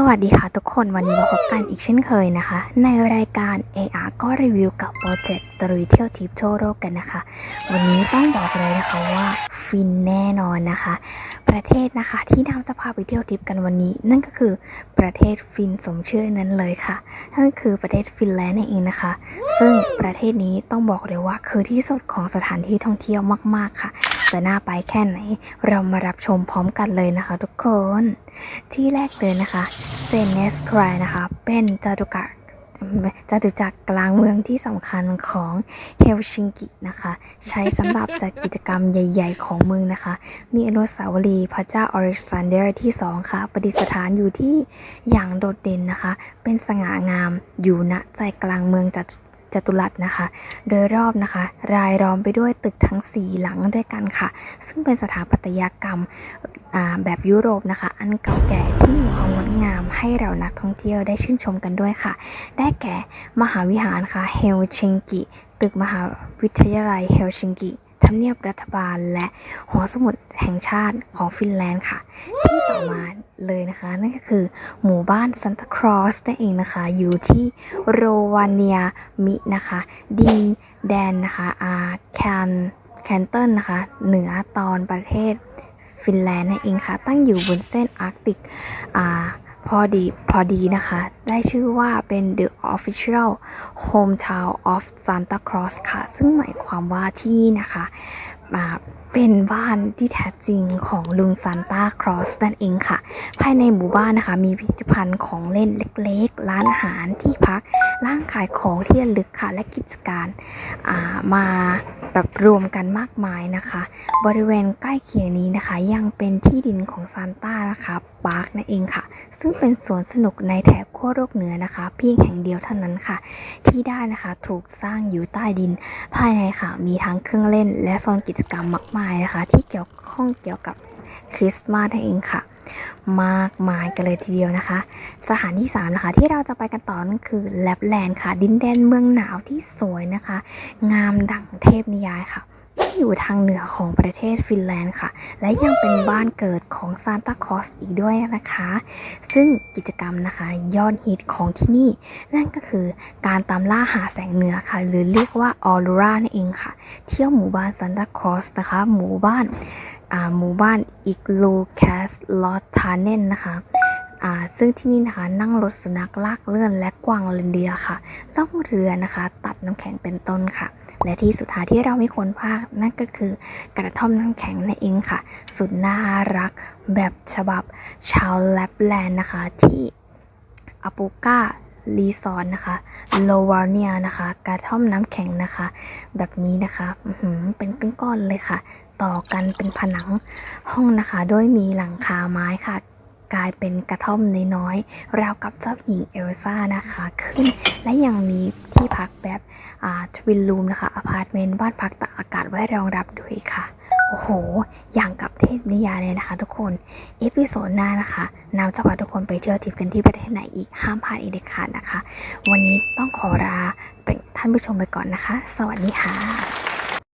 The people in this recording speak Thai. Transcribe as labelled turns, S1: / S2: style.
S1: สวัสดีค่ะทุกคนวันนี้มาพบกันอีกเช่นเคยนะคะ ในรายการ AR ก็รีวิวกับโปรเจกต์ตรุยเที่ยวทิปทั่วโลกกันนะคะ วันนี้ต้องบอกเลยนะคะว่าฟินแน่นอนนะคะ ประเทศนะคะที่น้ำจะพาไปเที่ยวทิปกันวันนี้ นั่นก็คือประเทศฟินสมชื่อนั้นเลยค่ะ นั่นคือประเทศฟินแลนด์นั่นเองนะคะ ซึ่งประเทศนี้ต้องบอกเลยว่าคือที่สุดของสถานที่ท่องเที่ยวมาก ๆค่ะ จะน่าไปแค่ไหน เรามารับชมพร้อมกันเลยนะคะทุกคน ที่แรกเลยนะคะเซนเนสครายนะคะ เป็นจตุกรจตุจักรกลางเมืองที่สำคัญของเฮลซิงกินะคะ ใช้สำหรับจัดกิจกรรมใหญ่ ๆ ของเมืองนะคะ มีอนุสาวรีย์พระเจ้าอริซันเดอร์ที่2ค่ะ ประดิษฐานอยู่ที่อย่างโดดเด่นนะคะ เป็นสง่างามอยู่ณใจกลางเมืองจตุ จตุรัสนะคะ โดยรอบนะคะ รายล้อมไปด้วยตึกทั้ง 4 หลังด้วยกันค่ะ ซึ่งเป็นสถาปัตยกรรมแบบยุโรปนะคะ อันเก่าแก่ที่มีความงดงามให้เรานักท่องเที่ยวได้ชื่นชมกันด้วยค่ะ ได้แก่มหาวิหารค่ะเฮลชิงกิ ตึกมหาวิทยาลัยเฮลชิงกิ ทำเนียบรัฐบาลและหอสมุดแห่งชาติของฟินแลนด์ค่ะ ที่ต่อมาเลยนะคะ นั่นก็คือหมู่บ้านซันตาครอสนั่นเองนะคะ อยู่ที่โรวาเนียมินะคะ ดินแดนนะคะอาแคนแคนเติลนะคะ เหนือตอนประเทศฟินแลนด์นั่นเองค่ะ ตั้งอยู่บนเส้นอาร์กติกอ่า พอดีพอดีนะคะ ได้ชื่อว่าเป็น The Official Hometown of Santa Claus ค่ะ ซึ่งหมายความว่าที่นี่นะคะ อ่าเป็นบ้านที่แท้จริงของลุงซานตาครอสนั่นเองค่ะ ภายในหมู่บ้านนะคะ มีพิพิธภัณฑ์ของเล่นเล็กๆ ร้านอาหารที่พัก ร้านขายของที่ระลึกค่ะ และกิจการามาแบบรวมกันมากมายนะคะ บริเวณใกล้เคียงนี้นะคะ ยังเป็นที่ดินของซานต้านะคะปาร์คนั่นเองค่ะ ซึ่งเป็นสวนสนุกในแถบขั้วโลกเหนือนะคะ เพียงแห่งเดียวเท่านั้นค่ะ ที่ได้นะคะถูกสร้างอยู่ใต้ดิน ภายในค่ะ มีทั้งเครื่องเล่นและโซนกิจกรรมมากมายนะคะ ที่เกี่ยวข้องเกี่ยวกับคริสต์มาสนั่นเองค่ะ มากมายกันเลยทีเดียวนะคะ สถานที่3นะคะที่เราจะไปกันต่อนั่นคือแลปแลนด์ค่ะ ดินแดนเมืองหนาวที่สวยนะคะ งามดั่งเทพนิยายค่ะ อยู่ทางเหนือของประเทศฟินแลนด์ค่ะ และยังเป็นบ้านเกิดของซานตาคลอสอีกด้วยนะคะ ซึ่งกิจกรรมนะคะยอดฮิตของที่นี่ นั่นก็คือการตามล่าหาแสงเหนือค่ะ หรือเรียกว่าออโรรานั่นเองค่ะ เที่ยวหมู่บ้านซานตาคลอสนะคะ หมู่บ้านอ่าหมู่บ้านอิกลูแคสลอตทาเนนนะคะ ซึ่งที่นี่นะคะนั่งรถสุนัขลากเลื่อนและกวางเรนเดียค่ะล่องเรือนะคะ ตัดน้ำแข็งเป็นต้นค่ะ และที่สุดท้ายที่เราไม่ควรพลาดนั่นก็คือกระท่อมน้ำแข็งนั่นเองค่ะ สุดน่ารักแบบฉบับชาวแลปแลนด์นะคะที่อปูก้ารีสอร์ทนะคะโลวาเนียนะคะ กระท่อมน้ำแข็งนะคะ แบบนี้นะคะอื้อหือเป็นก้อนๆเลยค่ะ ต่อกันเป็นผนังห้องนะคะโดยมีหลังคาไม้ค่ะ กลายเป็นกระท่อมน้อยๆราวกับเจ้าหญิงเอลซ่านะคะขึ้น และยังมีที่พักแบบอ่าทวินรูมนะคะอพาร์ตเมนต์บ้านพักตากอากาศไว้รองรับด้วยค่ะ โอ้โห อย่างกับเทพนิยายเลยนะคะทุกคน เอพิโซดหน้านะคะนำจะพาทุกคนไปเที่ยวทิปกันที่ประเทศไหนอีกห้ามพลาดอีกเด็ดขาดนะคะ วันนี้ต้องขอลาเป็นท่านผู้ชมไปก่อนนะคะ สวัสดีค่ะ